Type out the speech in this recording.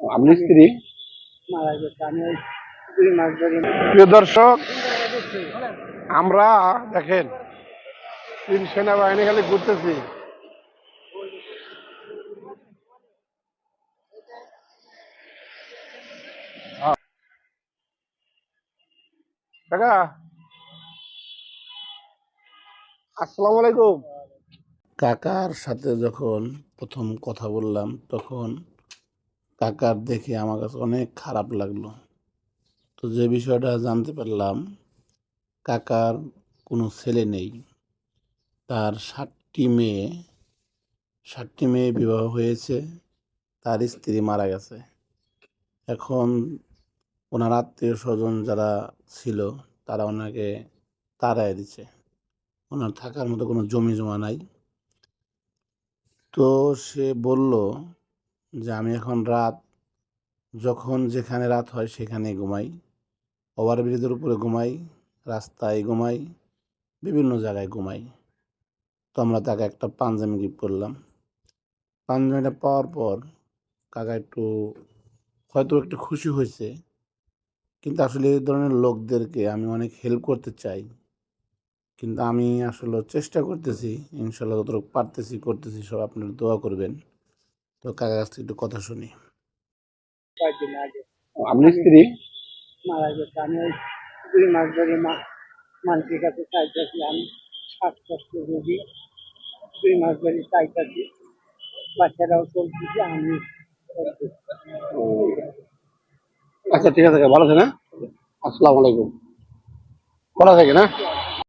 আপনি স্ত্রী? প্রিয় দর্শক আমরা দেখেন তিন সেনাবাহিনী খালি ঘুরতেছি। আসসালামু আলাইকুম। কাকার সাথে যখন প্রথম কথা বললাম তখন কাকার দেখে আমার কাছে অনেক খারাপ লাগল। তো যে বিষয়টা জানতে পারলাম, কাকার কোনো ছেলে নেই। তার ষাটটি মেয়ে ষাটটি মেয়ে বিবাহ হয়েছে, তার স্ত্রী মারা গেছে। এখন ওনার আত্মীয় স্বজন যারা ছিল, তারা ওনাকে তাড়ায় দিচ্ছে। ওনার থাকার মতো কোনো জমি জমা নাই। তো সে বলল যে আমি এখন রাত, যখন যেখানে রাত হয় সেখানে ঘুমাই। ওভারব্রিজের উপরে ঘুমাই, রাস্তায় ঘুমাই, বিভিন্ন জায়গায় ঘুমাই। তো আমরা তাকে একটা পাঞ্জাবি গিফট করলাম। পাঞ্জাবিটা পাওয়ার পর কাকা একটু, হয়তো একটু খুশি হয়েছে। কিন্তু আসলে এই ধরনের লোকদেরকে আমি অনেক হেল্প করতে চাই। কিন্তু আমি আসলে চেষ্টা করতেছি ইনশাল্লাহ যতটুকু পারতেছি, করতেছি সব আপনারা দোয়া করবেন। তো কাকার কাছ থেকে একটু কথা শুনি। কয়েকদিন আগে। আপনি স্ত্রী? মারা গেছে। আমি ওই দুই মাস ধরে মা মানুষের কাছে চাইতেছি আমি শ্বাসকষ্ট রোগী। দুই মাস ধরে চাইতেছি বাচ্চারাও চলতেছে আমি আচ্ছা ঠিক আছে ভালো আছে না আসসালামু আলাইকুম। ভালো থাকে না